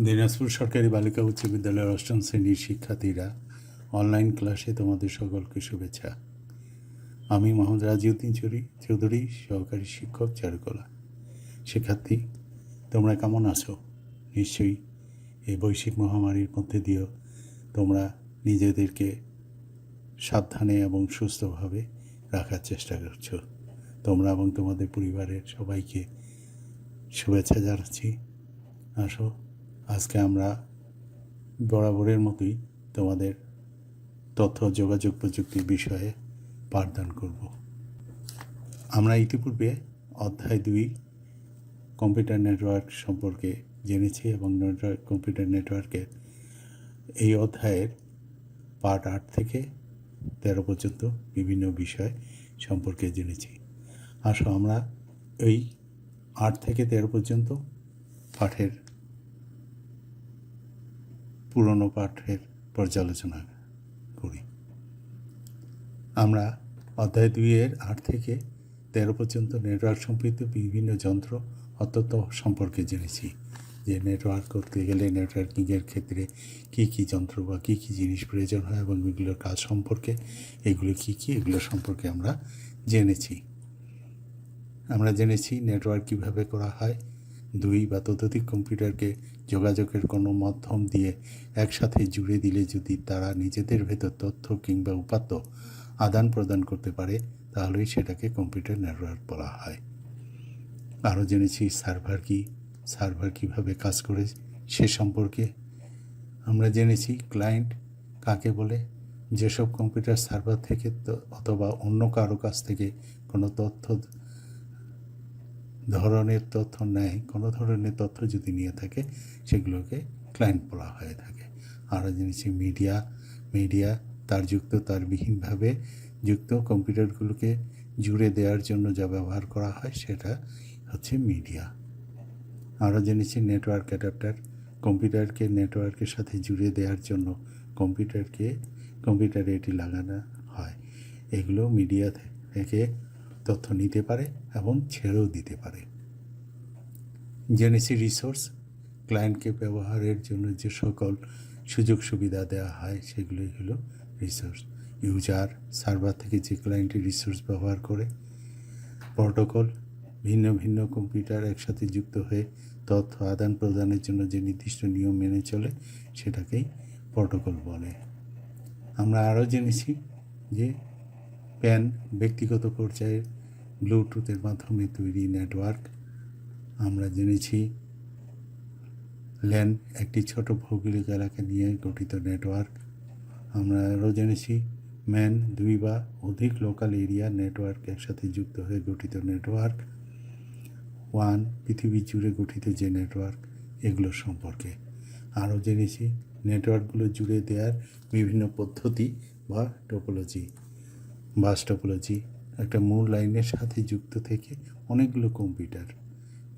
দিনাজপুর সরকারি বালিকা উচ্চ বিদ্যালয়ের অষ্টম শ্রেণির শিক্ষার্থীরা অনলাইন ক্লাসে তোমাদের সকলকে শুভেচ্ছা। আমি মোহাম্মদ রাজিউদ্দিন চৌরি চৌধুরী, সহকারী শিক্ষক চারুকলা। শিক্ষার্থী, তোমরা কেমন আছো? নিশ্চয়ই এই বৈশ্বিক মহামারীর মধ্যে দিয়েও তোমরা নিজেদেরকে সাবধানে এবং সুস্থভাবে রাখার চেষ্টা করছ। তোমরা এবং তোমাদের পরিবারের সবাইকে শুভেচ্ছা জানাচ্ছি। আসো। আজকে আমরা বরাবরের মতোই তোমাদের তথ্য, যোগাযোগ প্রযুক্তির বিষয়ে পাঠদান করব। আমরা ইতিপূর্বে অধ্যায় দুই, কম্পিউটার নেটওয়ার্ক সম্পর্কে জেনেছি এবং নেটওয়ার্ক, কম্পিউটার নেটওয়ার্কের এই অধ্যায়ের পার্ট আট থেকে তেরো পর্যন্ত বিভিন্ন বিষয় সম্পর্কে জেনেছি। আসো আমরা এই আট থেকে তেরো পর্যন্ত পাঠের পুরনো পাঠের পর্যালোচনা করি। আমরা অধ্যায় দুইয়ের আট থেকে তেরো পর্যন্ত নেটওয়ার্ক সম্পৃক্ত বিভিন্ন যন্ত্র অত্যন্ত সম্পর্কে জেনেছি, যে নেটওয়ার্ক করতে গেলে নেটওয়ার্কিংয়ের ক্ষেত্রে কী কী যন্ত্র বা কী কী জিনিস প্রয়োজন হয় এবং এগুলোর কাজ সম্পর্কে, এগুলো কী কী, এগুলো সম্পর্কে আমরা জেনেছি। আমরা জেনেছি নেটওয়ার্ক কীভাবে করা হয়। দুই বা ততোধিক কম্পিউটারকে যোগাযোগের কোনো মাধ্যম দিয়ে একসাথে জুড়ে দিলে যদি তারা নিজেদের ভেতর তথ্য কিংবা উপাত্ত আদান প্রদান করতে পারে, তাহলেই সেটাকে কম্পিউটার নেটওয়ার্ক বলা হয়। আরও জেনেছি, সার্ভার কি, সার্ভার কীভাবে কাজ করে সে সম্পর্কে। আমরা জেনেছি, ক্লায়েন্ট কাকে বলে, যেসব কম্পিউটার সার্ভার থেকে অথবা অন্য কারও কাছ থেকে কোনো তথ্য ধরনের তথ্য নেয়, কোনো ধরনের তথ্য যদি নিয়ে থাকে, সেগুলোকে ক্লায়েন্ট বলা হয়ে থাকে। আরও জেনেছি মিডিয়া মিডিয়া তার যুক্ত তার বিহীনভাবে যুক্ত কম্পিউটারগুলোকে জুড়ে দেওয়ার জন্য যা ব্যবহার করা হয়, সেটা হচ্ছে মিডিয়া আরও জেনেছি নেটওয়ার্ক অ্যাডাপ্টার কম্পিউটারকে নেটওয়ার্কের সাথে জুড়ে দেওয়ার জন্য কম্পিউটারকে, কম্পিউটারে এটি লাগানো হয়। এগুলো মিডিয়া থেকে তথ্য নিতে পারে এবং ছেড়েও দিতে পারে। জেনেছি রিসোর্স ক্লায়েন্টকে ব্যবহারের জন্য যে সকল সুযোগ সুবিধা দেওয়া হয়, সেগুলোই হলো রিসোর্স ইউজার সার্ভার থেকে যে ক্লায়েন্টের রিসোর্স ব্যবহার করে প্রোটোকল ভিন্ন ভিন্ন কম্পিউটার একসাথে যুক্ত হয়ে তথ্য আদান প্রদানের জন্য যে নির্দিষ্ট নিয়ম মেনে চলে, সেটাকেই প্রোটোকল বলে। আমরা আরও জেনেছি যে প্যান ব্যক্তিগত পর্যায়ে ব্লুটুথের মাধ্যমে তৈরি নেটওয়ার্ক। আমরা জেনেছি, ল্যান একটি ছোট ভৌগোলিক এলাকা নিয়ে গঠিত নেটওয়ার্ক। আমরা আরও জেনেছি, ম্যান দুই বা অধিক লোকাল এরিয়া নেটওয়ার্ক একসাথে যুক্ত হয়ে গঠিত নেটওয়ার্ক। ওয়ান, পৃথিবী জুড়ে গঠিত যে নেটওয়ার্ক, এগুলো সম্পর্কে। আরও জেনেছি, নেটওয়ার্কগুলো জুড়ে দেওয়ার বিভিন্ন পদ্ধতি বা টোপোলজি বাস টোপোলজি একটা মূল লাইনের সাথে যুক্ত থেকে অনেকগুলো কম্পিউটার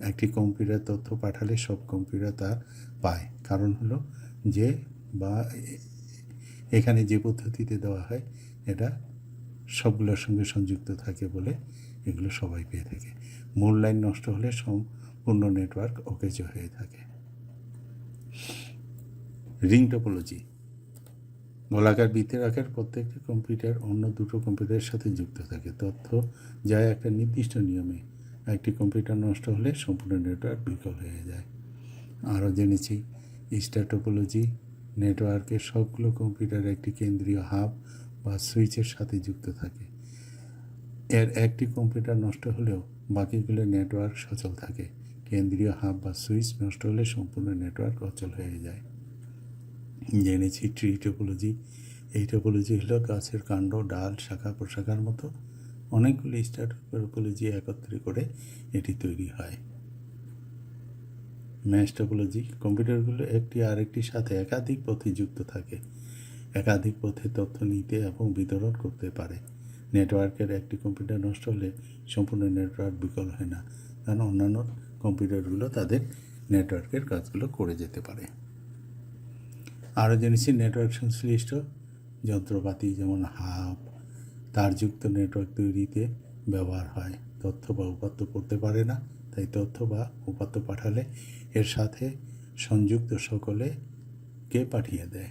একটি কম্পিউটার তথ্য পাঠালে সব কম্পিউটার তা পায়। কারণ হলো যে বা এখানে যে পদ্ধতিতে দেওয়া হয়, এটা সবগুলোর সঙ্গে সংযুক্ত থাকে বলে এগুলো সবাই পেয়ে থাকে। মূল লাইন নষ্ট হলে সম্পূর্ণ নেটওয়ার্ক অকেজ হয়ে থাকে। রিং টোপোলজি গোলাকার বৃত্তের আকার প্রত্যেকটি কম্পিউটার অন্য দুটো কম্পিউটারের সাথে যুক্ত থাকে। তথ্য যায় একটা নির্দিষ্ট নিয়মে। একটি কম্পিউটার নষ্ট হলে সম্পূর্ণ নেটওয়ার্ক বিকল হয়ে যায়। আরও জেনেছি স্টার টোপোলজি নেটওয়ার্কের সবগুলো কম্পিউটার একটি কেন্দ্রীয় হাব বা সুইচের সাথে যুক্ত থাকে। এর একটি কম্পিউটার নষ্ট হলেও বাকিগুলো নেটওয়ার্ক সচল থাকে। কেন্দ্রীয় হাব বা সুইচ নষ্ট হলে সম্পূর্ণ নেটওয়ার্ক অচল হয়ে যায়। জেনেছি ট্রি টোপোলজি এই টোপোলজি হলো গাছের কাণ্ড, ডাল, শাখা, প্রশাখার মতো অনেকগুলি স্টার টোপোলজি একত্রে করে এটি তৈরি হয়। ম্যাশ টোপোলজি কম্পিউটারগুলো একটি আরেকটির সাথে একাধিক পথে যুক্ত থাকে। একাধিক পথে তথ্য নিতে এবং বিতরণ করতে পারে। নেটওয়ার্কের একটি কম্পিউটার নষ্ট হলে সম্পূর্ণ নেটওয়ার্ক বিকল হয় না। কারণ অন্যান্য কম্পিউটারগুলো তাদের নেটওয়ার্কের কাজগুলো করে যেতে পারে। আরও জেনেছি নেটওয়ার্ক সংশ্লিষ্ট যন্ত্রপাতি, যেমন হাব তারযুক্ত নেটওয়ার্ক তৈরিতে ব্যবহার হয়। তথ্য বা উপাত্ত পড়তে পারে না, তাই তথ্য বা উপাত্ত পাঠালে এর সাথে সংযুক্ত সকলে কে পাঠিয়ে দেয়?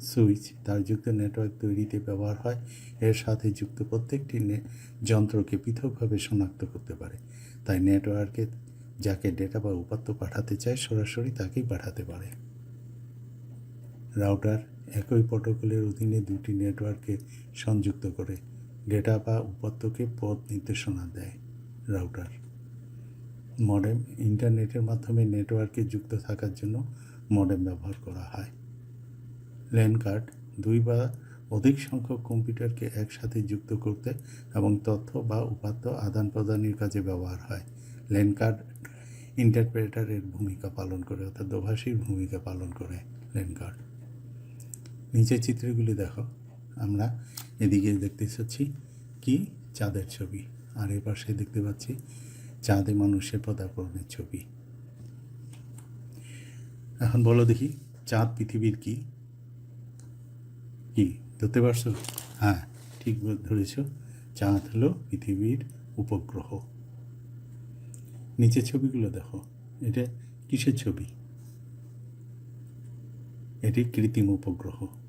সুইচ তারযুক্ত নেটওয়ার্ক তৈরিতে ব্যবহার হয়, এর সাথে যুক্ত প্রত্যেকটি যন্ত্রকে পৃথকভাবে শনাক্ত করতে পারে। তাই নেটওয়ার্কে যাকে ডেটা বা উপাত্ত পাঠাতে চায়, সরাসরি তাকেই পাঠাতে পারে। রাউটার একই প্রোটোকলের অধীনে দুটি নেটওয়ার্ককে সংযুক্ত করে ডেটা বা উপাত্তকে পথ নির্দেশনা দেয় রাউটার। মডেম ইন্টারনেটের মাধ্যমে নেটওয়ার্কে যুক্ত থাকার জন্য মডেম ব্যবহার করা হয়। ল্যান কার্ড দুই বা অধিক সংখ্যক কম্পিউটারকে একসাথে যুক্ত করতে এবং তথ্য বা উপাত্ত আদান প্রদানের কাজে ব্যবহার হয়। ল্যান কার্ড ইন্টারপ্রেটারের ভূমিকা পালন করে অর্থাৎ দোভাষীর ভূমিকা পালন করে ল্যান কার্ড নিচের চিত্রগুলি দেখো। আমরা এদিকে দেখতে পাচ্ছি কি? চাঁদের ছবি। আর এ পাশে দেখতে পাচ্ছি চাঁদে মানুষের পদার্পণের ছবি। এখন বলো দেখি, চাঁদ পৃথিবীর কি? কি? ধরতে পারছ? হ্যাঁ ঠিক ধরেছ। চাঁদ হলো পৃথিবীর উপগ্রহ। নিচের ছবিগুলো দেখো। এটা কিসের ছবি? এটি কৃত্রিম উপগ্রহ।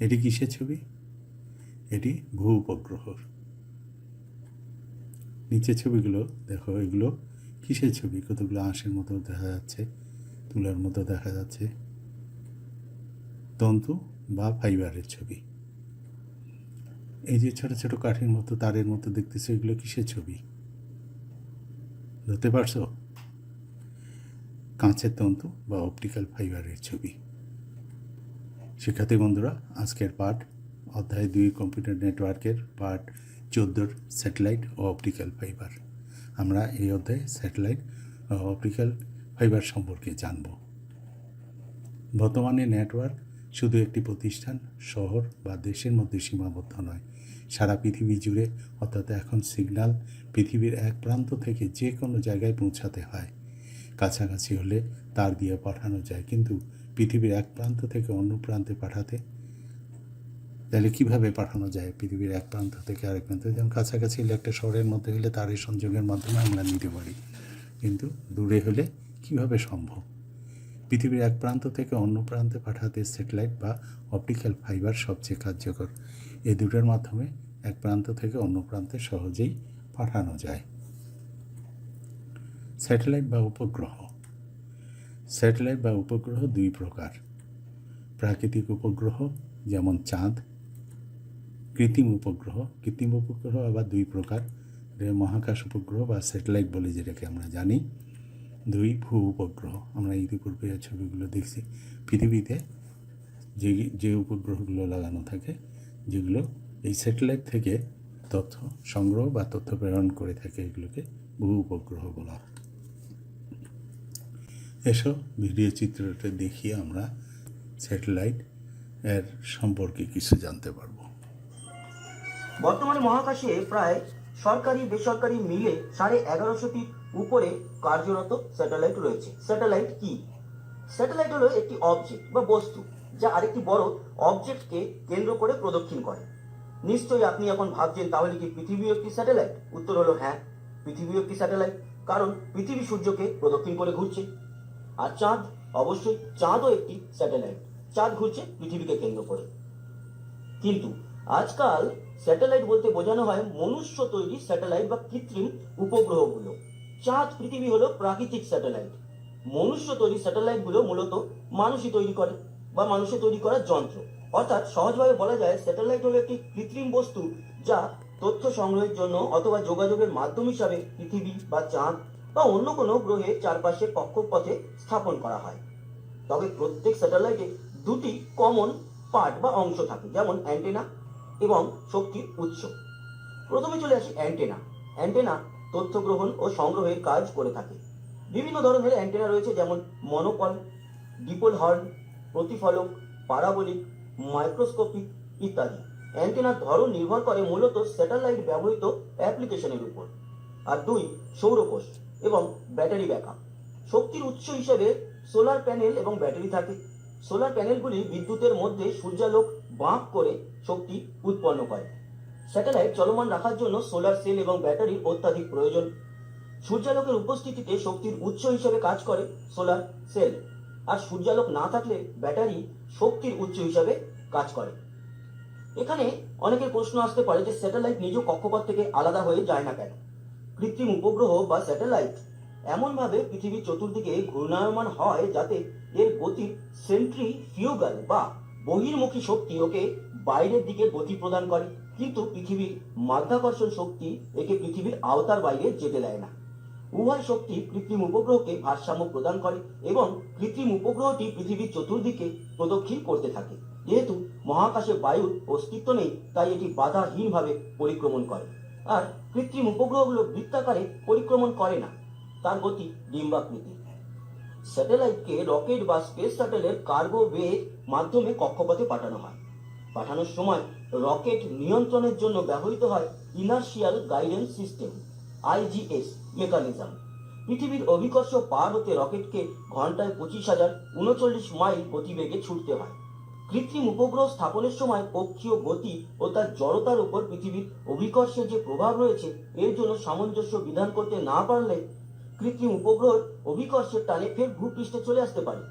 এটি কিসের ছবি? এটি ভূ উপগ্রহর। নিচের ছবিগুলো, দেখো, এগুলো কিসের ছবি? কতগুলো আঁশের মতো দেখা যাচ্ছে, তুলার মতো দেখা যাচ্ছে। তন্তু বা ফাইবারের ছবি। এই যে ছোট ছোট কাঠের মতো, তারের মতো দেখতেছো, এগুলো কিসের ছবি? ধরতে পারছ? কাঁচের তন্তু বা অপটিক্যাল ফাইবারের ছবি। শিক্ষার্থী বন্ধুরা, আজকের পাঠ অধ্যায় দুই, কম্পিউটার নেটওয়ার্কের পাঠ চোদ্দোর স্যাটেলাইট ও অপটিক্যাল ফাইবার। আমরা এই অধ্যায়ে স্যাটেলাইট ও অপটিক্যাল ফাইবার সম্পর্কে জানব। বর্তমানে নেটওয়ার্ক শুধু একটি প্রতিষ্ঠান, শহর বা দেশের মধ্যে সীমাবদ্ধ নয়। সারা পৃথিবী জুড়ে, অর্থাৎ এখন সিগন্যাল পৃথিবীর এক প্রান্ত থেকে যে কোনো জায়গায় পৌঁছাতে হয়। কাছাকাছি হলে তার দিয়ে পাঠানো যায়, কিন্তু পৃথিবীর এক প্রান্ত থেকে অন্য প্রান্তে পাঠাতে। তাহলে কীভাবে পাঠানো যায় পৃথিবীর এক প্রান্ত থেকে আরেক প্রান্তে? যেমন কাছাকাছি হলে একটা শহরের মধ্যে হলে তারের সংযোগের মাধ্যমে আমরা নিতে পারি। কিন্তু দূরে হলে কীভাবে সম্ভব? পৃথিবীর এক প্রান্ত থেকে অন্য প্রান্তে পাঠাতে স্যাটেলাইট বা অপটিক্যাল ফাইবার সবচেয়ে কার্যকর। এই দুটোর মাধ্যমে এক প্রান্ত থেকে অন্য প্রান্তে সহজেই পাঠানো যায়। স্যাটেলাইট বা উপগ্রহ স্যাটেলাইট বা উপগ্রহ দুই প্রকার। প্রাকৃতিক উপগ্রহ যেমন চাঁদ, কৃত্রিম উপগ্রহ কৃত্রিম উপগ্রহ আবার দুই প্রকার। মহাকাশ উপগ্রহ বা স্যাটেলাইট বলে যেটাকে আমরা জানি। দুই ভূ উপগ্রহ, আমরা ইতিপূর্বে ছবিগুলো দেখছি। পৃথিবীতে যে যে উপগ্রহগুলো লাগানো থাকে, যেগুলো এই স্যাটেলাইট থেকে তথ্য সংগ্রহ বা তথ্য প্রেরণ করে থাকে, এগুলোকে ভূ উপগ্রহ বলা হয়। এসব ভিডিও চিত্রটা দেখিয়ে আমরা, স্যাটেলাইট, এর সম্পর্কে কিছু জানতে পারব। বর্তমানে মহাকাশে প্রায় সরকারি, বেসরকারি মিলে সাড়ে এগারোশোটির উপরে কার্যরত স্যাটেলাইট রয়েছে। স্যাটেলাইট কি? স্যাটেলাইট হলো একটি অবজেক্ট বা বস্তু যা আরেকটি বড় অবজেক্টকে কেন্দ্র করে প্রদক্ষিণ করে। নিশ্চয়ই আপনি এখন ভাবছেন, তাহলে কি পৃথিবী একটি স্যাটেলাইট? উত্তর হলো হ্যাঁ পৃথিবী একটি স্যাটেলাইট, কারণ পৃথিবী সূর্যকে প্রদক্ষিণ করে ঘুরছে। আর চাঁদ, অবশ্যই চাঁদও একটি স্যাটেলাইট চাঁদ ঘুরছে পৃথিবীকে কেন্দ্র করে। কিন্তু আজকাল স্যাটেলাইট বলতে বোঝানো হয় মনুষ্য তৈরি স্যাটেলাইট বা কৃত্রিম উপগ্রহগুলো। চাঁদ পৃথিবী হলো প্রাকৃতিক স্যাটেলাইট মনুষ্য তৈরি স্যাটেলাইটগুলো মূলত মানুষই তৈরি করে বা মানুষের তৈরি করা যন্ত্র। অর্থাৎ সহজভাবে বলা যায় স্যাটেলাইট হলো একটি কৃত্রিম বস্তু যা তথ্য সংগ্রহের জন্য অথবা যোগাযোগের মাধ্যম হিসাবে পৃথিবী বা চাঁদ বা অন্য কোনো গ্রহের চারপাশে কক্ষপথে স্থাপন করা হয়। তবে প্রত্যেক স্যাটেলাইটে দুটি কমন পার্ট বা অংশ থাকে, যেমন অ্যান্টেনা এবং শক্তির উৎস। প্রথমে চলে আসি অ্যান্টেনা। অ্যান্টেনা তথ্য গ্রহণ ও সংগ্রহের কাজ করে থাকে। বিভিন্ন ধরনের অ্যান্টেনা রয়েছে, যেমন মনোপল, ডিপোল হর্ন, প্রতিফলক, পারাবলিক, মাইক্রোস্কোপিক ইত্যাদি। অ্যান্টেনার ধরন নির্ভর করে মূলত স্যাটেলাইট ব্যবহৃত অ্যাপ্লিকেশনের উপর। আর দুই সৌরকোষ। এবং ব্যাটারি ব্যাকআপ। শক্তির উৎস হিসেবে সোলার প্যানেল এবং ব্যাটারি থাকে। সোলার প্যানেলগুলি বিদ্যুতের মধ্যে সূর্যালোক বাঁক করে শক্তি উৎপন্ন করে। স্যাটেলাইট চলমান রাখার জন্য সোলার সেল এবং ব্যাটারির অত্যাধিক প্রয়োজন। সূর্যালোকের উপস্থিতিতে শক্তির উৎস হিসেবে কাজ করে সোলার সেল আর সূর্যালোক না থাকলে ব্যাটারি শক্তির উৎস হিসাবে কাজ করে। এখানে অনেকের প্রশ্ন আসতে পারে যে স্যাটেলাইট নিজ কক্ষপথ থেকে আলাদা হয়ে যায় না কেন? কৃত্রিম উপগ্রহ বা স্যাটেলাইট। এমনভাবে পৃথিবীর চতুর্দিকে ঘূর্ণায়মান হয় যাতে এর গতির সেন্ট্রি ফিউগাল বা বহির্মুখী শক্তি ওকে বাইরের দিকে গতি প্রদান করে। কিন্তু পৃথিবীর মাধ্যাকর্ষণ শক্তি একে পৃথিবীর আওতার বাইরে যেতে দেয় না। উভয় শক্তি কৃত্রিম উপগ্রহকে ভারসাম্য প্রদান করে এবং কৃত্রিম উপগ্রহটি পৃথিবীর চতুর্দিকে প্রদক্ষিণ করতে থাকে। যেহেতু মহাকাশে বায়ুর অস্তিত্ব নেই, তাই এটি বাধাহীনভাবে পরিক্রমণ করে। আর কৃত্রিম উপগ্রহগুলো বৃত্তাকারে পরিক্রমণ করে না। তার গতি ডিম্বাকৃতি। স্যাটেলাইটকে রকেট বা স্পেস স্যাটেলের কার্গো ওয়ের মাধ্যমে কক্ষপথে পাঠানো হয়। পাঠানোর সময় রকেট নিয়ন্ত্রণের জন্য ব্যবহৃত হয় inertial guidance system, IGS mechanism. পৃথিবীর অভিকর্ষ পার হতে রকেটকে ঘন্টায় পঁচিশ হাজার উনচল্লিশ মাইল গতিবেগে ছুটতে হয়। কৃত্রিম উপগ্রহ স্থাপনের সময় কক্ষীয় গতি ও তার জড়তার উপর পৃথিবীর অভিকর্ষের যে প্রভাব রয়েছে, এর জন্য সামঞ্জস্য বিধান করতে না পারলে কৃত্রিম উপগ্রহের অভিকর্ষের টানে ফের ভূপৃষ্ঠে চলে আসতে পারে।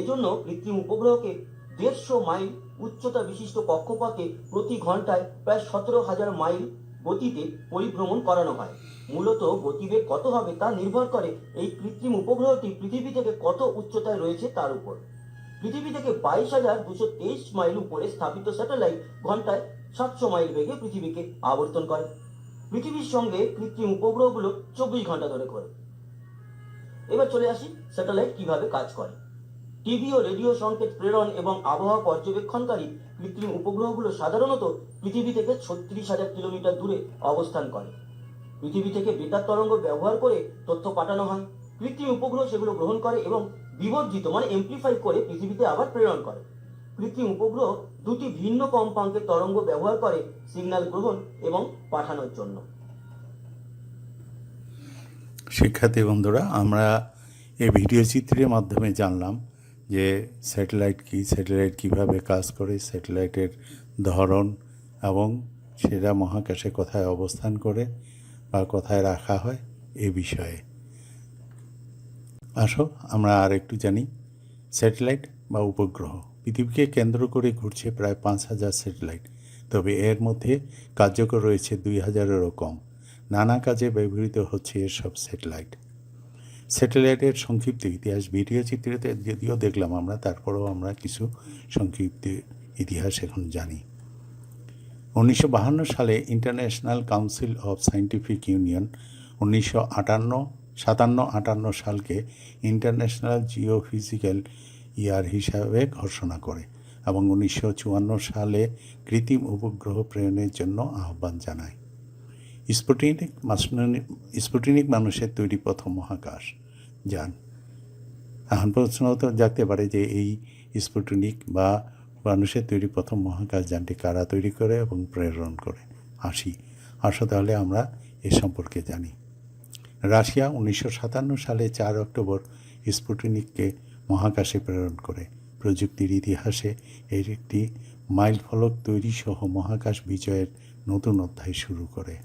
এজন্য কৃত্রিম উপগ্রহকে দেড়শো মাইল উচ্চতা বিশিষ্ট কক্ষপথে প্রতি ঘন্টায় প্রায় সতেরো হাজার মাইল গতিতে পরিভ্রমণ করানো হয়। মূলত গতিবেগ কত হবে তা নির্ভর করে এই কৃত্রিম উপগ্রহটি পৃথিবী থেকে কত উচ্চতায় রয়েছে তার উপর। পৃথিবী থেকে বাইশ হাজার দুশো তেইশ মাইল উপরে স্থাপিত স্যাটেলাইট ঘন্টায় সাতশো মাইল বেগে পৃথিবীকে আবর্তন করে। পৃথিবীর সঙ্গে কৃত্রিম উপগ্রহগুলো চব্বিশ ঘণ্টা ধরে করে এবার চলে আসি স্যাটেলাইট কীভাবে কাজ করে। টিভি ও রেডিও সংকেত প্রেরণ এবং আবহাওয়া পর্যবেক্ষণকারী কৃত্রিম উপগ্রহগুলো সাধারণত পৃথিবী থেকে ছত্রিশ হাজার কিলোমিটার দূরে অবস্থান করে। পৃথিবী থেকে বেতার তরঙ্গ ব্যবহার করে তথ্য পাঠানো হয়। কৃত্রিম উপগ্রহ সেগুলো গ্রহণ করে এবং বিবর্জিত মানে এমপ্লিফাই করে পৃথিবীতে আবার প্রেরণ করে। কৃত্রিম উপগ্রহ দুটি ভিন্ন কম্পাঙ্কের তরঙ্গ ব্যবহার করে সিগন্যাল গ্রহণ এবং পাঠানোর জন্য। শিক্ষার্থী বন্ধুরা, আমরা এই ভিডিও চিত্রের মাধ্যমে জানলাম যে স্যাটেলাইট কি স্যাটেলাইট কীভাবে কাজ করে স্যাটেলাইটের ধরন এবং সেটা মহাকাশে কোথায় অবস্থান করে বা কোথায় রাখা হয় এ বিষয়ে। আসো, আমরা আর একটু জানি। স্যাটেলাইট বা উপগ্রহ, পৃথিবীকে কেন্দ্র করে ঘুরছে প্রায় পাঁচ হাজার স্যাটেলাইট, তবে এর মধ্যে কার্যকর রয়েছে দুই হাজারেরও কম। নানা কাজে ব্যবহৃত হচ্ছে এসব স্যাটেলাইট। স্যাটেলাইটের সংক্ষিপ্ত ইতিহাস, ভিডিও চিত্রতে যদিও দেখলাম আমরা, তারপরেও আমরা কিছু সংক্ষিপ্ত ইতিহাস এখন জানি। উনিশশো সালে international council of scientific union, উনিশশো আটান্ন সাতান্ন আটান্ন সালকে ইন্টারন্যাশনাল জিওফিজিক্যাল ইয়ার হিসাবে ঘোষণা করে এবং উনিশশো চুয়ান্ন সালে কৃত্রিম উপগ্রহ প্রেরণের জন্য আহ্বান জানায়। স্পুটনিক স্পুটনিক মানুষের তৈরি প্রথম মহাকাশ। যান। এখন প্রশ্ন তো জাগতে পারে যে এই স্পুটনিক বা মানুষের তৈরি প্রথম মহাকাশ যানটি কারা তৈরি করে এবং প্রেরণ করে? আসি। আসো তাহলে আমরা এ সম্পর্কে জানি। রাশিয়া উনিশশো সাতান্ন সালে চার অক্টোবর স্পুটনিককে মহাকাশে প্রেরণ করে। প্রযুক্তির ইতিহাসে এর একটি মাইল ফলক তৈরি সহ মহাকাশ বিজয়ের নতুন অধ্যায় শুরু করে।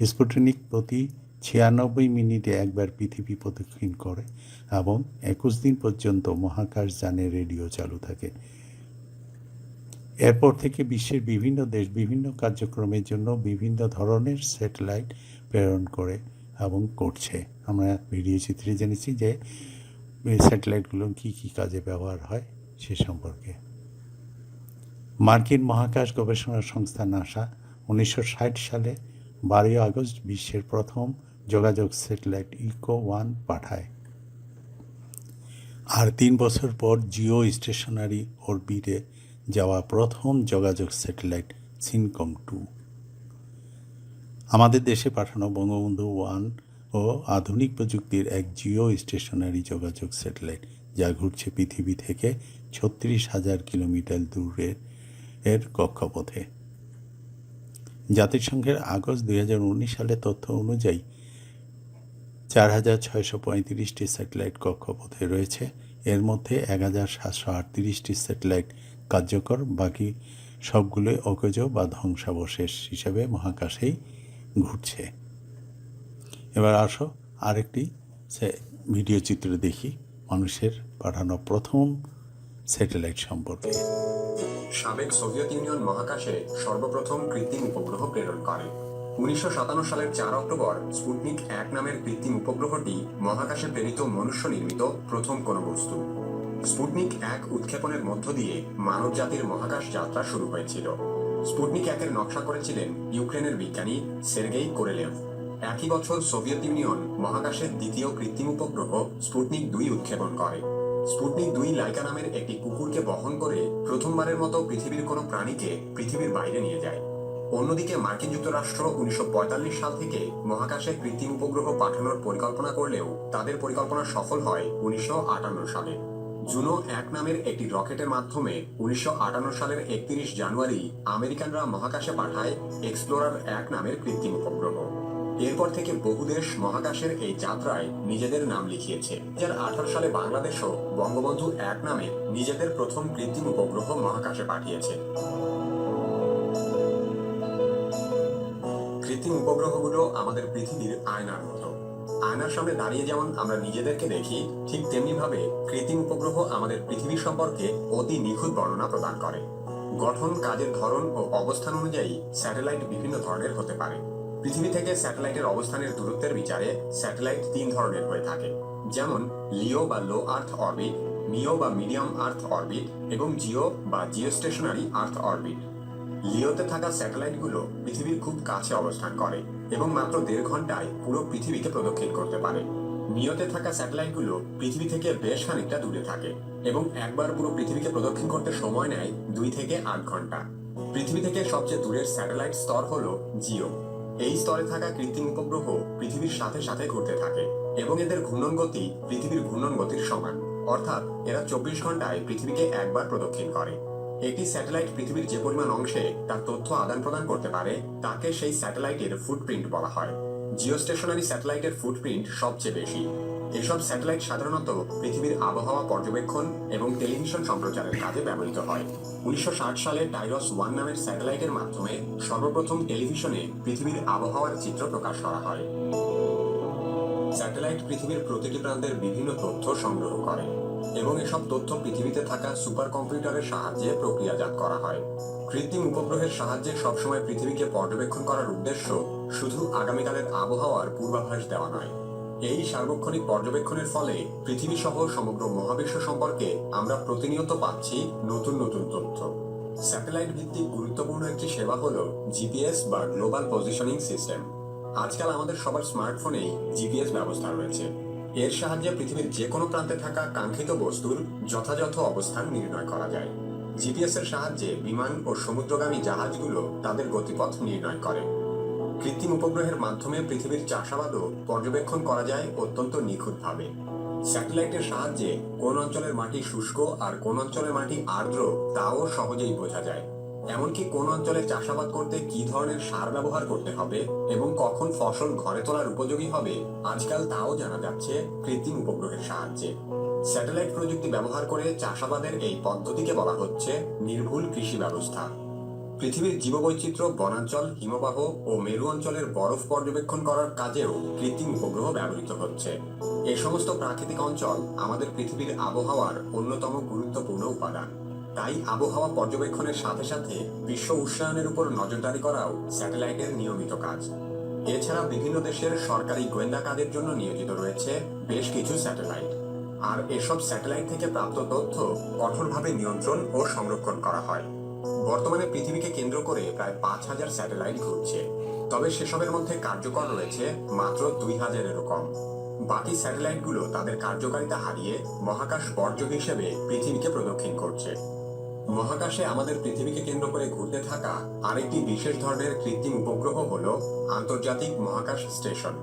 স্পুটনিক প্রতি ছিয়ানব্বই মিনিটে একবার পৃথিবী প্রদক্ষিণ করে এবং একুশ দিন পর্যন্ত মহাকাশ যানে রেডিও চালু থাকে। এরপর থেকে বিশ্বের বিভিন্ন দেশ বিভিন্ন কার্যক্রমের জন্য বিভিন্ন ধরনের স্যাটেলাইট প্রেরণ করে। এবং করছে। আমরা ভিডিও চিত্রে জেনেছি যে স্যাটেলাইটগুলো কী কী কাজে ব্যবহার হয় সে সম্পর্কে। মার্কিন মহাকাশ গবেষণা সংস্থা নাসা উনিশশো ষাট সালে বারোই আগস্ট বিশ্বের প্রথম যোগাযোগ স্যাটেলাইট ইকো ওয়ান পাঠায়। আর তিন বছর পর জিও স্টেশনারি অরবিটে যাওয়া প্রথম যোগাযোগ স্যাটেলাইট সিনকম টু। আমাদের দেশে পাঠানো বঙ্গবন্ধু ওয়ান ও আধুনিক প্রযুক্তির এক জিও স্টেশনারি যোগাযোগ স্যাটেলাইট, যা ঘুরছে পৃথিবী থেকে ছত্রিশ হাজার কিলোমিটার দূরের এর কক্ষপথে। জাতিসংঘের আগস্ট দুই হাজার উনিশ সালে তথ্য অনুযায়ী চার হাজার ছয়শো পঁয়ত্রিশটি স্যাটেলাইট কক্ষপথে রয়েছে। এর মধ্যে এক হাজার সাতশো আটত্রিশটি স্যাটেলাইট কার্যকর, বাকি সবগুলোই অকেজ বা ধ্বংসাবশেষ হিসাবে মহাকাশেই ঘুরছে। এবার আসো, আরেকটি সে ভিডিও চিত্র দেখি, মানুষের পাঠানো প্রথম স্যাটেলাইট সম্পর্কে। সাবেক সোভিয়েত ইউনিয়ন মহাকাশে সর্বপ্রথম কৃত্রিম উপগ্রহ প্রেরণ করে। উনিশশো সাতান্ন সালের চার অক্টোবর স্পুটনিক এক নামের কৃত্রিম উপগ্রহটি মহাকাশে প্রেরিত মনুষ্য নির্মিত প্রথম কোনো বস্তু। স্পুটনিক এক উৎক্ষেপণের মধ্য দিয়ে মানব জাতির মহাকাশ যাত্রা শুরু হয়েছিল। স্পুটনিক একের নকশা করেছিলেন ইউক্রেনের বিজ্ঞানী সের্গেই কোরেলেভ। একই বছর সোভিয়েত ইউনিয়ন মহাকাশের দ্বিতীয় কৃত্রিম উপগ্রহ স্পুটনিক দুই উৎক্ষেপণ করে। স্পুটনিক দুই লাইকা নামের একটি কুকুরকে বহন করে প্রথমবারের মতো পৃথিবীর কোনো প্রাণীকে পৃথিবীর বাইরে নিয়ে যায়। অন্যদিকে মার্কিন যুক্তরাষ্ট্র উনিশশো পঁয়তাল্লিশ সাল থেকে মহাকাশে কৃত্রিম উপগ্রহ পাঠানোর পরিকল্পনা করলেও তাদের পরিকল্পনা সফল হয় উনিশশো আটান্ন সালে। জুনো এক নামের একটি রকেটের মাধ্যমে উনিশশো আটান্ন সালের একত্রিশ জানুয়ারি আমেরিকানরা মহাকাশে পাঠায় এক্সপ্লোরার এক নামের কৃত্রিম উপগ্রহ। এরপর থেকে বহু দেশ মহাকাশের এই যাত্রায় নিজেদের নাম লিখিয়েছে। দু হাজার আঠারো সালে বাংলাদেশও বঙ্গবন্ধু এক নামে নিজেদের প্রথম কৃত্রিম উপগ্রহ মহাকাশে পাঠিয়েছে। কৃত্রিম উপগ্রহগুলো আমাদের পৃথিবীর আয়নার মতো। আয়নার সামনে দাঁড়িয়ে যেমন আমরা নিজেদেরকে দেখি, ঠিক তেমনি ভাবে কৃত্রিম উপগ্রহ আমাদের পৃথিবী সম্পর্কে অতি নিখুঁত বর্ণনা প্রদান করে। গঠন, কাজের ধরন ও অবস্থান অনুযায়ী স্যাটেলাইট বিভিন্ন ধরনের হতে পারে। পৃথিবী থেকে স্যাটেলাইটের অবস্থানের দূরত্বের বিচারে স্যাটেলাইট তিন ধরনের হয়ে থাকে। যেমন লিও বা লো আর্থ অরবিট, মিও বা মিডিয়াম আর্থ অরবিট এবং জিও বা জিওস্টেশনারি আর্থ অরবিট। লিওতে থাকা স্যাটেলাইটগুলো পৃথিবীর খুব কাছে অবস্থান করে। এবং মাত্র দেড় ঘন্টায় পুরো পৃথিবীকে প্রদক্ষিণ করতে পারে। নিয়তে থাকা স্যাটেলাইটগুলো পৃথিবী থেকে বেশ খানিকটা দূরে থাকে এবং একবার পুরো পৃথিবীকে প্রদক্ষিণ করতে সময় নেয় দুই থেকে আট ঘণ্টা। পৃথিবী থেকে সবচেয়ে দূরের স্যাটেলাইট স্তর হলো জিও। এই স্তরে থাকা কৃত্রিম উপগ্রহ পৃথিবীর সাথে সাথে ঘুরতে থাকে এবং এদের ঘূর্ণন গতি পৃথিবীর ঘূর্ণন গতির সমান। অর্থাৎ এরা চব্বিশ ঘন্টায় পৃথিবীকে একবার প্রদক্ষিণ করে। একটি স্যাটেলাইট পৃথিবীর যে পরিমাণ অংশে তার তথ্য আদান প্রদান করতে পারে, তাকে সেই স্যাটেলাইটের ফুটপ্রিন্ট বলা হয়। জিও স্টেশনারি স্যাটেলাইটের ফুটপ্রিন্ট সবচেয়ে বেশি। এসব স্যাটেলাইট সাধারণত পৃথিবীর আবহাওয়া পর্যবেক্ষণ এবং টেলিভিশন সম্প্রচারের কাজে ব্যবহৃত হয়। উনিশশো ষাট সালে টাইরস ওয়ান নামের স্যাটেলাইটের মাধ্যমে সর্বপ্রথম টেলিভিশনে পৃথিবীর আবহাওয়ার চিত্র প্রকাশ করা হয়। স্যাটেলাইট পৃথিবীর প্রতিটি প্রান্তের বিভিন্ন তথ্য সংগ্রহ করে। এবং এসব তথ্য পৃথিবীতে থাকা সুপার কম্পিউটারের সাহায্যে প্রক্রিয়াজাত করা হয়। কৃত্রিম উপগ্রহের সাহায্যে সবসময় পৃথিবীকে পর্যবেক্ষণ করার উদ্দেশ্য শুধু আগামীকালের আবহাওয়ার পূর্বাভাস দেওয়া নয়। এই সার্বক্ষণিক পর্যবেক্ষণের ফলে পৃথিবী সহ সমগ্র মহাবিশ্ব সম্পর্কে আমরা প্রতিনিয়ত পাচ্ছি নতুন নতুন তথ্য। স্যাটেলাইট ভিত্তিক গুরুত্বপূর্ণ একটি সেবা হল জিপিএস বা গ্লোবাল পজিশনিং সিস্টেম আজকাল আমাদের সবার স্মার্টফোনেই জিপিএস ব্যবস্থা রয়েছে। এর সাহায্যে পৃথিবীর যে কোনো প্রান্তে থাকা কাঙ্ক্ষিত বস্তুর যথাযথ অবস্থান নির্ণয় করা যায়। জিপিএস এর সাহায্যে বিমান ও সমুদ্রগামী জাহাজগুলো তাদের গতিপথ নির্ণয় করে। কৃত্রিম উপগ্রহের মাধ্যমে পৃথিবীর চাষাবাদও পর্যবেক্ষণ করা যায় অত্যন্ত নিখুঁতভাবে। স্যাটেলাইটের সাহায্যে কোন অঞ্চলের মাটি শুষ্ক আর কোন অঞ্চলের মাটি আর্দ্র, তাও সহজেই বোঝা যায়। এমনকি কোন অঞ্চলে চাষাবাদ করতে কি ধরনের সার ব্যবহার করতে হবে এবং কখন ফসল ঘরে তোলার উপযোগী হবে, আজকাল তাও জানা যাচ্ছে কৃত্রিম উপগ্রহের সাহায্যে। স্যাটেলাইট প্রযুক্তি ব্যবহার করে চাষাবাদের এই পদ্ধতিকে বলা হচ্ছে নির্ভুল কৃষি ব্যবস্থা। পৃথিবীর জীববৈচিত্র্য, বনাঞ্চল, হিমবাহ ও মেরু অঞ্চলের বরফ পর্যবেক্ষণ করার কাজেও কৃত্রিম উপগ্রহ ব্যবহৃত হচ্ছে। এই সমস্ত প্রাকৃতিক অঞ্চল আমাদের পৃথিবীর আবহাওয়ার অন্যতম গুরুত্বপূর্ণ উপাদান। তাই আবহাওয়া পর্যবেক্ষণের সাথে সাথে বিশ্ব উষ্ণায়নের উপর নজরদারি করাও স্যাটেলাইটের নিয়মিত কাজ। এছাড়া বিভিন্ন দেশের সরকারি গোয়েন্দা কাজের জন্য নিয়োজিত রয়েছে বেশ কিছু স্যাটেলাইট। আর এসব স্যাটেলাইট থেকে প্রাপ্ত তথ্য কঠোরভাবে নিয়ন্ত্রণ ও সংরক্ষণ করা হয়। বর্তমানে পৃথিবীকে কেন্দ্র করে প্রায় পাঁচ হাজার স্যাটেলাইট ঘুরছে। তবে সেসবের মধ্যে কার্যকর রয়েছে মাত্র দুই হাজারেরও কম। বাকি স্যাটেলাইটগুলো তাদের কার্যকারিতা হারিয়ে মহাকাশ বর্জ্য হিসেবে পৃথিবীকে প্রদক্ষিণ করছে। মহাকাশে আমাদের পৃথিবীকে কেন্দ্র করে ঘুরতে থাকা আরেকটি বিশেষ ধরনের কৃত্রিম উপগ্রহ হল আন্তর্জাতিক মহাকাশ স্টেশন।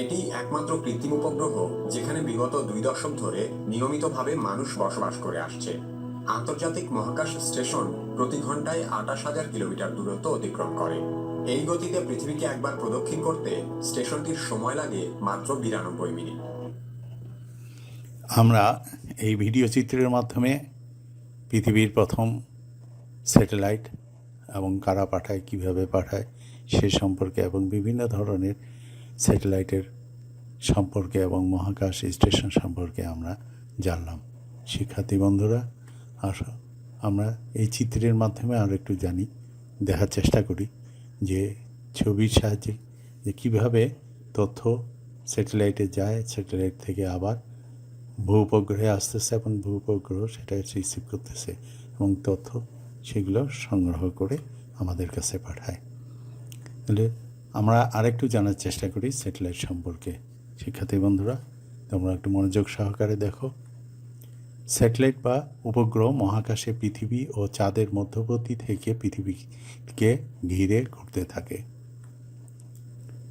এটি একমাত্র কৃত্রিম উপগ্রহ যেখানে বিগত দুই দশক ধরে নিয়মিতভাবে মানুষ বসবাস করে আসছে। আন্তর্জাতিক মহাকাশ স্টেশন প্রতি ঘন্টায় আঠাশ হাজার কিলোমিটার দূরত্ব অতিক্রম করে। এই গতিতে পৃথিবীকে একবার প্রদক্ষিণ করতে স্টেশনটির সময় লাগে মাত্র বিরানব্বই মিনিট। আমরা এই ভিডিও চিত্রের মাধ্যমে পৃথিবীর প্রথম স্যাটেলাইট এবং কারা পাঠায়, কীভাবে পাঠায়, সে সম্পর্কে এবং বিভিন্ন ধরনের স্যাটেলাইটের সম্পর্কে এবং মহাকাশ স্টেশন সম্পর্কে আমরা জানলাম। শিক্ষার্থী বন্ধুরা, আসো। আমরা এই চিত্রের মাধ্যমে আর একটু জানি, দেখার চেষ্টা করি যে ছবির সাহায্যে যে কীভাবে তথ্য স্যাটেলাইটে যায়, স্যাটেলাইট থেকে আবার ভূপগ্রহে আসতেছে এবং ভূপগ্রহ সেটা রিসিভ করতেছে এবং তথ্য সেগুলো সংগ্রহ করে আমাদের কাছে পাঠায়। তাহলে আমরা আরেকটু জানার চেষ্টা করি স্যাটেলাইট সম্পর্কে। শিক্ষার্থী বন্ধুরা, তোমরা একটু মনোযোগ সহকারে দেখো। স্যাটেলাইট বা উপগ্রহ মহাকাশে পৃথিবী ও চাঁদের মধ্যবর্তী থেকে পৃথিবীকে ঘিরে ঘুরতে থাকে।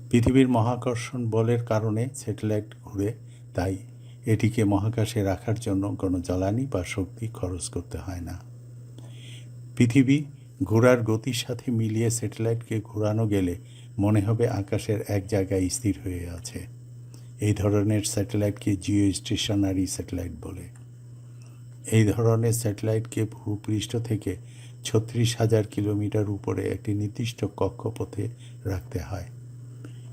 পৃথিবীর মহাকর্ষণ বলের কারণে স্যাটেলাইট ঘুরে, তাই এটিকে মহাকাশে রাখার জন্য কোনো জ্বালানি বা শক্তি খরচ করতে হয় না। পৃথিবী ঘোরার গতির সাথে মিলিয়ে স্যাটেলাইটকে ঘোরানো গেলে মনে হবে আকাশের এক জায়গায় স্থির হয়ে আছে। এই ধরনের স্যাটেলাইটকে জিও স্টেশনারি স্যাটেলাইট বলে। এই ধরনের স্যাটেলাইটকে ভূপৃষ্ঠ থেকে ছত্রিশ হাজার কিলোমিটার উপরে একটি নির্দিষ্ট কক্ষপথে রাখতে হয়।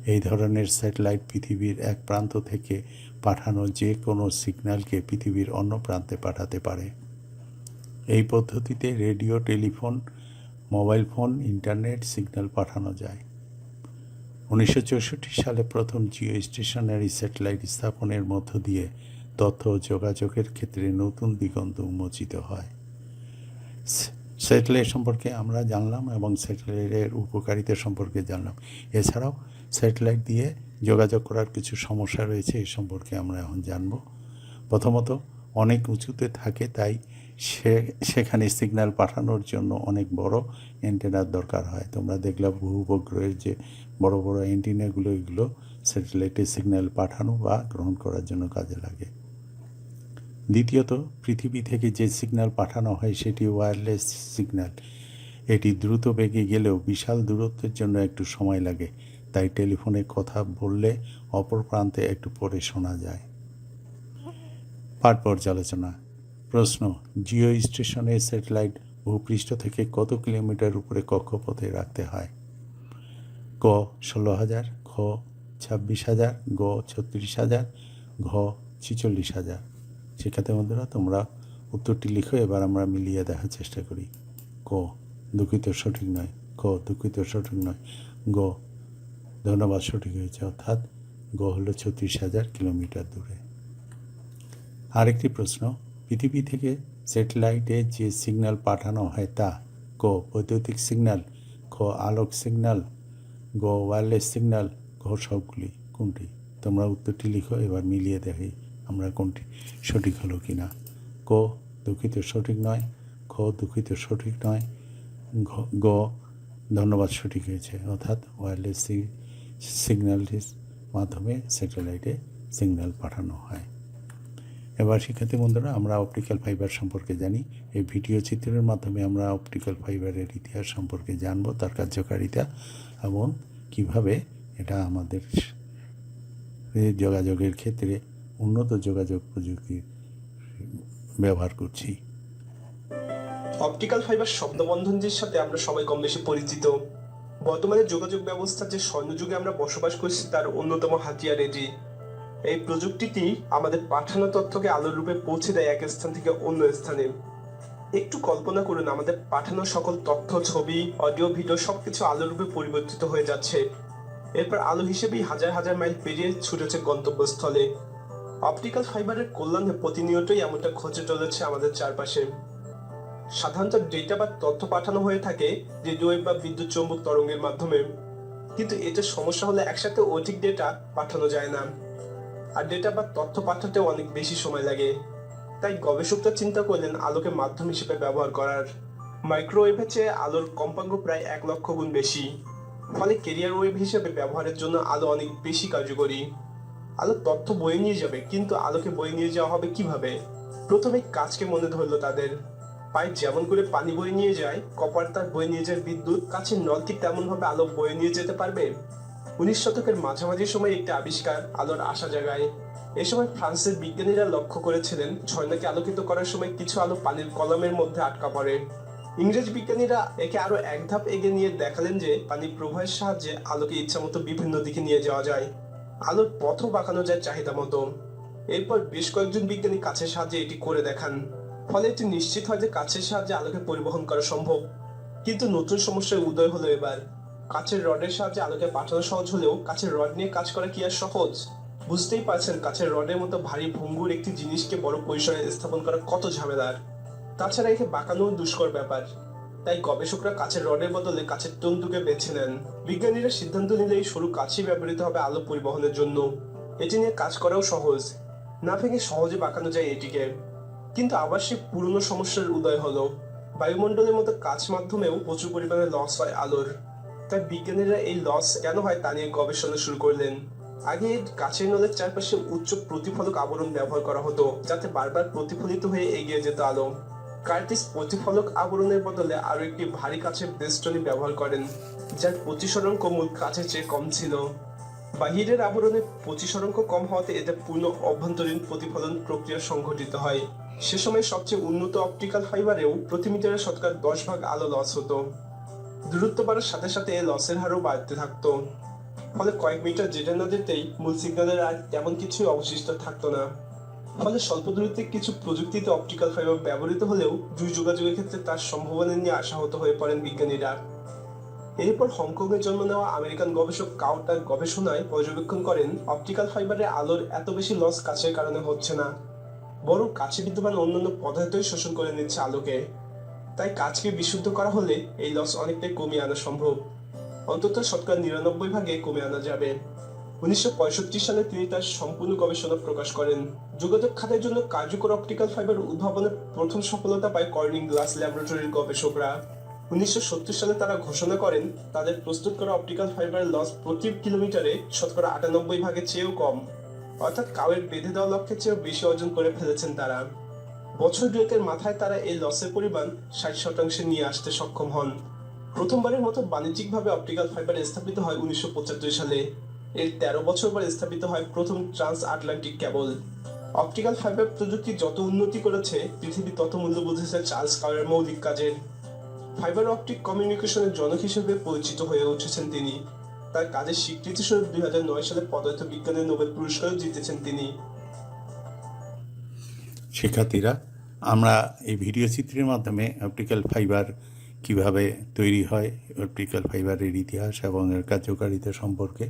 এই ধরনের স্যাটেলাইট পৃথিবীর এক প্রান্ত থেকে পাঠানো যে কোনো সিগন্যালকে পৃথিবীর অন্য প্রান্তে পাঠাতে পারে। এই পদ্ধতিতে radio, telephone, mobile phone, internet signal পাঠানো যায়। উনিশশো চৌষট্টি সালে প্রথম জিও স্টেশনারি স্যাটেলাইট স্থাপনের মধ্য দিয়ে তথ্য যোগাযোগের ক্ষেত্রে নতুন দিগন্ত উন্মোচিত হয়। স্যা- স্যাটেলাইট সম্পর্কে আমরা জানলাম এবং স্যাটেলাইটের উপকারিতা সম্পর্কে জানলাম। এছাড়াও স্যাটেলাইট দিয়ে যোগাযোগ করার কিছু সমস্যা রয়েছে, এই সম্পর্কে আমরা এখন জানব। প্রথমত, অনেক উঁচুতে থাকে, তাই সে, সেখানে সিগন্যাল পাঠানোর জন্য অনেক বড় অ্যান্টেনার দরকার হয়। তোমরা দেখলে ভূপগ্রহের যে বড় বড় অ্যান্টেনাগুলো এগুলো স্যাটেলাইটে সিগন্যাল পাঠানো বা গ্রহণ করার জন্য কাজে লাগে। দ্বিতীয়ত, পৃথিবী থেকে যে সিগন্যাল পাঠানো হয়, সেটি ওয়্যারলেস সিগন্যাল এটি দ্রুত বেগে গেলেও বিশাল দূরত্বের জন্য একটু সময় লাগে। তাই টেলিফোনে কথা বললে অপর প্রান্তে একটু পরে শোনা যায়। পাঠ পর্যালোচনা। প্রশ্ন, জিও স্টেশনে স্যাটেলাইট ভূপৃষ্ঠ থেকে কত কিলোমিটার উপরে কক্ষপথে রাখতে হয়? ক, ষোলো হাজার, খ, ছাব্বিশ হাজার, গ, ছত্রিশ হাজার, ঘ, ছিচল্লিশ হাজার। শিক্ষার্থী বন্ধুরা, তোমরা উত্তরটি লিখো, এবার আমরা মিলিয়ে দেখার চেষ্টা করি। ক, দুঃখিত সঠিক নয়। ক দুঃখিত সঠিক নয়। গ ধন্যবাদ, সঠিক হয়েছে। অর্থাৎ গ হলো ছত্রিশ হাজার কিলোমিটার দূরে। আরেকটি প্রশ্ন, পৃথিবী থেকে স্যাটেলাইটে যে সিগন্যাল পাঠানো হয় তা ক, বৈদ্যুতিক সিগন্যাল খ আলোক সিগন্যাল, গ ওয়্যারলেস সিগন্যাল ঘ সবগুলি, কোনটি? তোমরা উত্তরটি লিখো, এবার মিলিয়ে দেখি আমরা কোনটি সঠিক হলো কি না ক, দুঃখিত, সঠিক নয়। খ, দুঃখিত, সঠিক নয়। গ, ধন্যবাদ, সঠিক হয়েছে। অর্থাৎ ওয়্যারলেস সিগন্যালটির মাধ্যমে স্যাটেলাইটে সিগন্যাল পাঠানো হয়। এবার শিক্ষার্থী বন্ধুরা, আমরা অপটিক্যাল ফাইবার সম্পর্কে জানি। এই ভিডিও চিত্রের মাধ্যমে আমরা অপটিক্যাল ফাইবারের ইতিহাস সম্পর্কে জানব, তার কার্যকারিতা এবং কীভাবে এটা আমাদের যোগাযোগের ক্ষেত্রে উন্নত যোগাযোগ প্রযুক্তি ব্যবহার করছি। অপটিক্যাল ফাইবার শব্দবন্ধনটির সাথে আমরা সবাই কম বেশি পরিচিত। বর্তমানে যোগাযোগ ব্যবস্থা যে স্বর্ণযুগে আমরা বসবাস করছি, তার অন্যতম হাতিয়ার এটি। এই প্রযুক্তিটি আমাদের পাঠানো তথ্যকে আলোর রূপে পৌঁছে দেয় এক স্থান থেকে অন্য স্থানে। একটু কল্পনা করুন, আমাদের পাঠানো সকল তথ্য, ছবি, অডিও, ভিডিও সবকিছু আলোর রূপে পরিবর্তিত হয়ে যাচ্ছে। এরপর আলো হিসেবেই হাজার হাজার মাইল পেরিয়ে ছুটেছে গন্তব্যস্থলে। অপটিক্যাল ফাইবারের কল্যাণে প্রতিনিয়তই এমনটা ঘটে চলেছে আমাদের চারপাশে। সাধারণত ডেটা বা তথ্য পাঠানো হয়ে থাকে রেডিও বা বিদ্যুৎ চৌম্বক তরঙ্গের মাধ্যমে। কিন্তু এতে সমস্যা হলে একসাথে অধিক ডেটা পাঠানো যায় না। আর ডেটা বা তথ্য পাঠাতেও অনেক বেশি সময় লাগে। তাই গবেষকরা চিন্তা করলেন আলোকে মাধ্যম হিসেবে ব্যবহার করার। মাইক্রোওয়েভের চেয়ে আলোর কম্পাঙ্ক প্রায় এক লক্ষ গুণ বেশি। ফলে কেরিয়ার ওয়েভ হিসেবে ব্যবহারের জন্য আলো অনেক বেশি কার্যকরী। আলো তথ্য বয়ে নিয়ে যাবে, কিন্তু আলোকে বয়ে নিয়ে যাওয়া হবে কীভাবে? প্রথমে কাজকে মনে ধরলো তাদের। পাইপ যেমন করে পানি বয়ে নিয়ে যায়, কপার তার বয়ে নিয়ে যায় বিদ্যুৎ কাছে নল কি তেমন ভাবে আলো বয়ে নিয়ে যেতে পারবে। উনিশ শতকের মাঝামাঝি সময় একটি আবিষ্কার আলোর আশা জায়গায় এ সময় ফ্রান্সের বিজ্ঞানীরা লক্ষ্য করেছিলেন ঝর্ণাকে আলোকিত করার সময় কিছু আলো পানির কলমের মধ্যে আটকা পড়ে। ইংরেজ বিজ্ঞানীরা একে আরও এক ধাপ এগিয়ে নিয়ে দেখালেন যে, পানি প্রবাহের সাহায্যে আলোকে ইচ্ছামতো বিভিন্ন দিকে নিয়ে যাওয়া যায়। আলোর পথও বাঁকানো যায় চাহিদা মতো এরপর বেশ কয়েকজন বিজ্ঞানী কাছের সাহায্যে এটি করে দেখান। ফলে এটি নিশ্চিত হয় যে কাছের সাহায্যে আলোকে পরিবহন করা সম্ভব। কিন্তু নতুন সমস্যার উদয় হলো এবার। কাছের রডের সাহায্যে আলোকে পাঠানো সহজ হলেও কাছের রড নিয়ে কাজ করা কি আর সহজ? বুঝতেই পারছেন কাছের রডের মতো ভারী ভঙ্গুর একটি জিনিসকে বড় পরিসরে স্থাপন করা কত ঝামেলার। তাছাড়া একে বাঁকানো দুষ্কর ব্যাপার। তাই গবেষকরা কাছের রডের বদলে কাছের তন্তুকে বেছে নেন। বিজ্ঞানীরা সিদ্ধান্ত নিলে এই সরু কাছেই ব্যবহৃত হবে আলো পরিবহনের জন্য। এটি নিয়ে কাজ করাও সহজ। না ভেঙে সহজে বাঁকানো যায় এটিকে। কিন্তু আবার সেই পুরনো সমস্যার উদয় হলো। বায়ুমণ্ডলের মতো কাচ মাধ্যমেও প্রচুর পরিমাণে লস হয় আলোর। তাই বিজ্ঞানীরা এই লস কেন হয় তা নিয়ে গবেষণা শুরু করলেন। আগে কাছের নলের চারপাশে উচ্চ প্রতিফলক আবরণ ব্যবহার করা হতো, যাতে বারবার প্রতিফলিত হয়ে এগিয়ে যেত আলো। কার্টিস প্রতিফলক আবরণের বদলে আরও একটি ভারী কাছের বেষ্টনী ব্যবহার করেন, যার প্রতিসরণ মূল কাছের চেয়ে কম ছিল। বাহিরের আবরণে প্রতিসরাঙ্ক কম হওয়াতে এতে পূর্ণ অভ্যন্তরীণ প্রতিফলন প্রক্রিয়া সংঘটিত হয়। সে সময় সবচেয়ে উন্নত অপটিক্যাল ফাইবারেও প্রতি মিটারে শতকরা দশ ভাগ আলো লস হতো। দূরত্ব বাড়ার সাথে সাথে লসের হারও বাড়তে থাকতো। ফলে কয়েক মিটার যেতে না যেতেই মূল সিগন্যালের আর তেমন কিছুই অবশিষ্ট থাকতো না। ফলে স্বল্প দূরত্বে কিছু প্রযুক্তিতে অপটিক্যাল ফাইবার ব্যবহৃত হলেও দুই যোগাযোগের ক্ষেত্রে তার সম্ভাবনা নিয়ে আশাহত হয়ে পড়েন বিজ্ঞানীরা। এরপর হংকংয়ে জন্ম নেওয়া আমেরিকান গবেষক কাউ তার গবেষণায় পর্যবেক্ষণ করেন অপটিক্যাল ফাইবারে আলোর এত বেশি লস কাছের কারণে হচ্ছে না। বরং কাছে বিদ্যমান অন্যান্য পদার্থই শোষণ করে নিচ্ছে আলোকে। তাই কাজকে বিশুদ্ধ করা হলে এই লস অনেকটাই কমিয়ে আনা সম্ভব। অন্তত শতকরা নিরানব্বই ভাগে কমে আনা যাবে। উনিশশো পঁয়ষট্টি সালে তিনি তার সম্পূর্ণ গবেষণা প্রকাশ করেন। যোগাযোগ খাতের জন্য কার্যকর অপটিক্যাল ফাইবার উদ্ভাবনের প্রথম সফলতা পায় কর্নিং গ্লাস ল্যাবরেটরির গবেষকরা। উনিশশো সত্তর সালে তারা ঘোষণা করেন, তাদের প্রস্তুত করা অপটিক্যাল ফাইবার লস প্রতি কিলোমিটারে শতকরা আটানব্বই ভাগের চেয়েও কম। অর্থাৎ কাউয়ের বেঁধে দেওয়া লক্ষ্যের চেয়েও বেশি অর্জন করে ফেলেছেন তারা। বছর দুয়েকের মাথায় তারা এই লসের পরিমাণ ষাট শতাংশে নিয়ে আসতে সক্ষম হন। প্রথমবারের মতো বাণিজ্যিকভাবে অপটিক্যাল ফাইবার স্থাপিত হয় উনিশশো সালে। এর তেরো বছর পর স্থাপিত হয় প্রথম trans Atlantic cable. Optical fibre প্রযুক্তি যত উন্নতি করেছে পৃথিবী তত মূল্য বুঝেছে চার্লস কারের মৌলিক কাজের। ফাইবার অপটিক কমিউনিকেশনের জনক হিসেবে পরিচিত হয়ে উঠেছেন তিনি। তার কাজের স্বীকৃতি স্বরূপ দুই হাজার নয় সালে পদার্থ বিজ্ঞানের নোবেল পুরস্কারও জিতেছেন তিনি। শিক্ষার্থীরা, আমরা এই ভিডিও চিত্রের মাধ্যমে অপটিক্যাল ফাইবার কীভাবে তৈরি হয়, অপটিক্যাল ফাইবারের ইতিহাস এবং এর কার্যকারিতা সম্পর্কে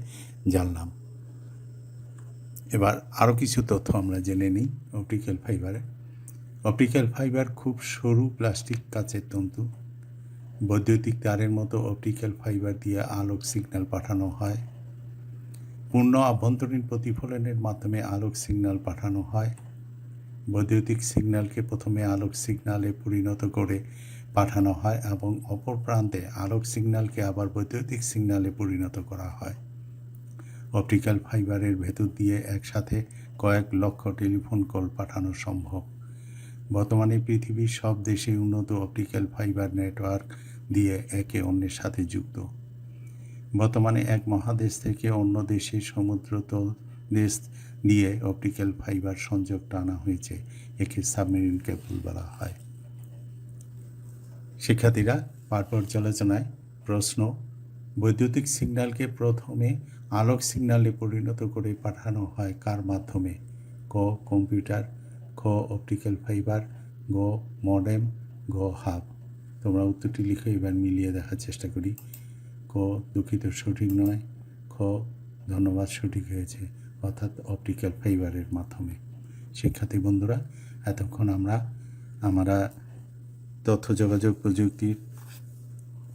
জানলাম। এবার আরও কিছু তথ্য আমরা জেনে নিই অপটিক্যাল ফাইবারে। অপটিক্যাল ফাইবার খুব সরু প্লাস্টিক কাচের তন্তু বৈদ্যুতিক তারের মতো অপটিক্যাল ফাইবার দিয়ে আলোক সিগন্যাল পাঠানো হয়। পূর্ণ আভ্যন্তরীণ প্রতিফলনের মাধ্যমে আলোক সিগন্যাল পাঠানো হয়। বৈদ্যুতিক সিগন্যালকে প্রথমে আলোক সিগন্যালে পরিণত করে পাঠানো হয় এবং অপর প্রান্তে আলোক সিগন্যালকে আবার বৈদ্যুতিক সিগন্যালে পরিণত করা হয়। অপটিক্যাল ফাইবারের ভেতর দিয়ে একসাথে কয়েক লক্ষ টেলিফোন কল পাঠানো সম্ভব। বর্তমানে পৃথিবীর সব দেশে উন্নত অপটিক্যাল ফাইবার নেটওয়ার্ক দিয়ে একে অন্যের সাথে যুক্ত। বর্তমানে এক মহাদেশ থেকে অন্য দেশে সমুদ্রতল দেশ দিয়ে অপটিক্যাল ফাইবার সংযোগ টানা হয়েছে, একে সাবমেরিন কেবল বলা হয়। শিক্ষার্থীরা পাঠ পর্যালোচনায় প্রশ্ন, বৈদ্যুতিক সিগন্যালকে প্রথমে আলোক সিগন্যালে পরিণত করে পাঠানো হয় কার মাধ্যমে? ক, কম্পিউটার, খ, অপটিক্যাল ফাইবার, গ, মডেম, গ হাব তোমরা উত্তরটি লিখে এবার মিলিয়ে দেখার চেষ্টা করি। ক, দুঃখিত, সঠিক নয়। খ, ধন্যবাদ, সঠিক হয়েছে, অর্থাৎ অপটিক্যাল ফাইবারের মাধ্যমে। শিক্ষার্থী বন্ধুরা, এতক্ষণ আমরা আমরা তথ্য যোগাযোগ প্রযুক্তির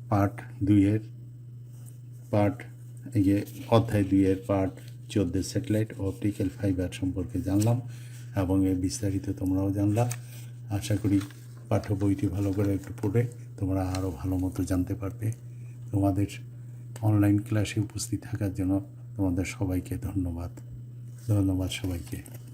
পার্ট দুইয়ের পার্ট ইয়ে অধ্যায় দুইয়ের পার্ট চোদ্দ স্যাটেলাইট অপটিক্যাল ফাইবার সম্পর্কে জানলাম এবং এর বিস্তারিত তোমরাও জানলা। আশা করি পাঠ্য বইটি ভালো করে একটু পড়ে তোমরা আরও ভালো মতো জানতে পারবে। তোমাদের অনলাইন ক্লাসে উপস্থিত থাকার জন্য তোমাদের সবাইকে ধন্যবাদ। ধন্যবাদ সবাইকে।